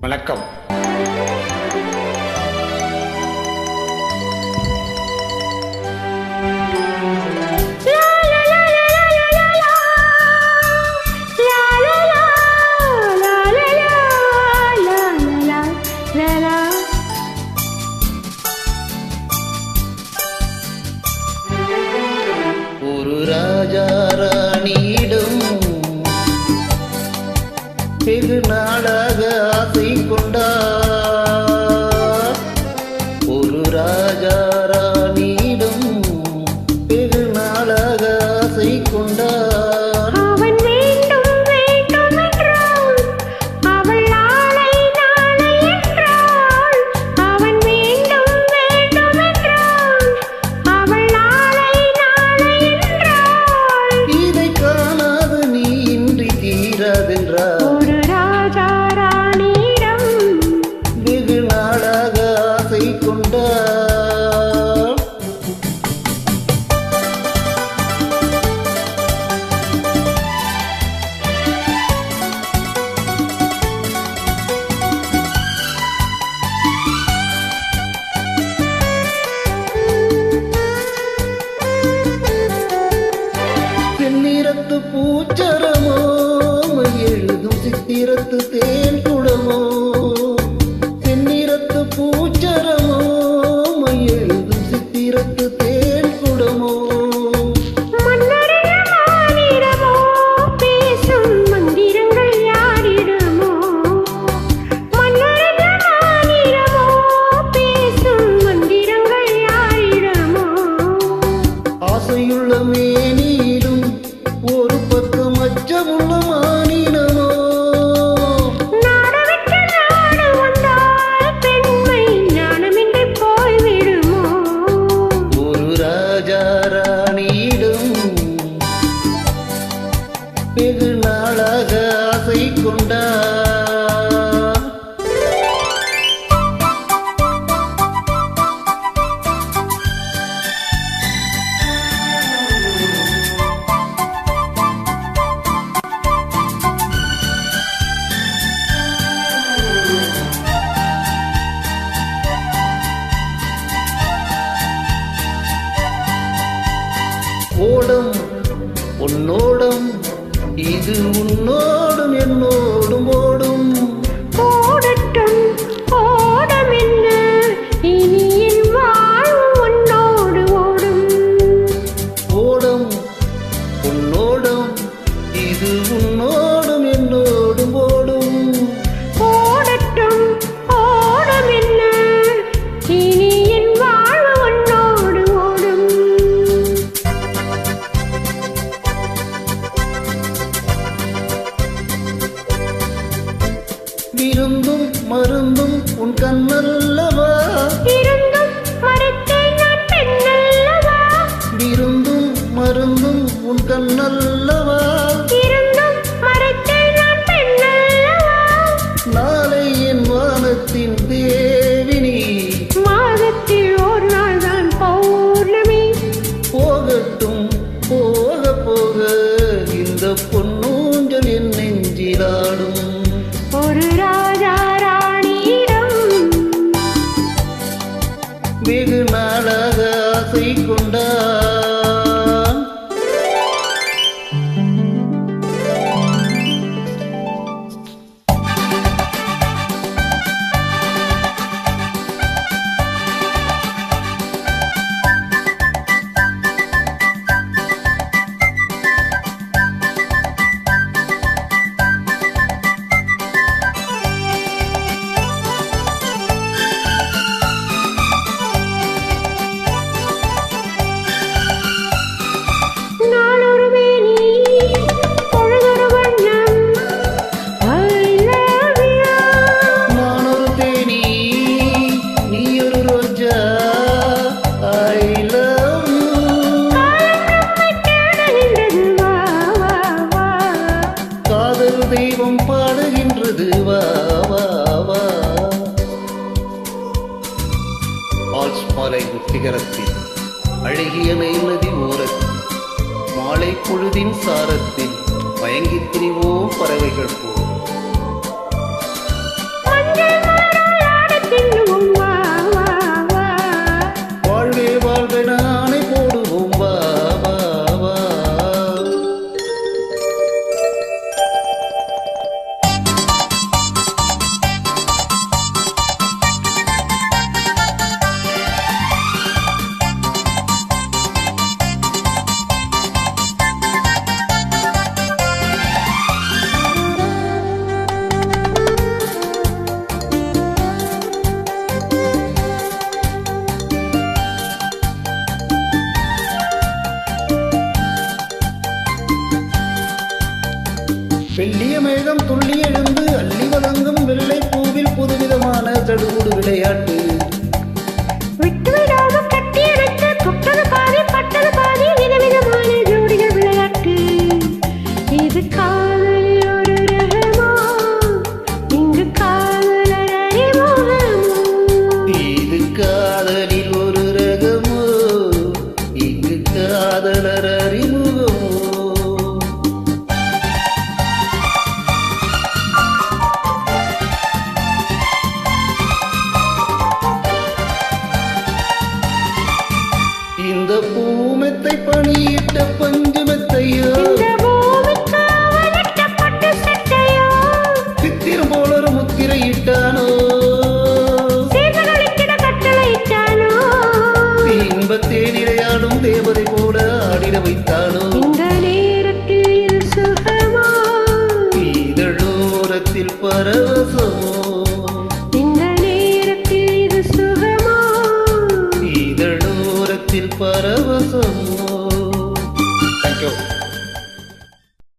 வணக்கம். வெகு நாளாக ஆசை கொண்டார். ஓடம் உன்னோடம் இது உன்னோடும் என்னோடும் ஓடும் விருந்தும் மருந்தும் உன் கண்ணல்லவா? விருந்தும் மருந்தும் உன் கண்ணல்லவா? நாளை என் வானத்தின் தேவினி. மாதத்தில் ஓர் நாள் தான் பௌர்ணமி. போகட்டும் போக போக இந்த பொன் சிகரத்தில் அழகிய மேல்நதி ஓரத்தில் மாலை பொழுதின் சாரத்தில் மயங்கி திரிவோம் பறவைகள் போ வெள்ளிய மேகம் துள்ளி எழுந்து அள்ளி வழங்கும் வெள்ளை பூவில் புதுவிதமான தடுகுடு விளையாட்டு. உள்ளத்தில் பரவசமோ?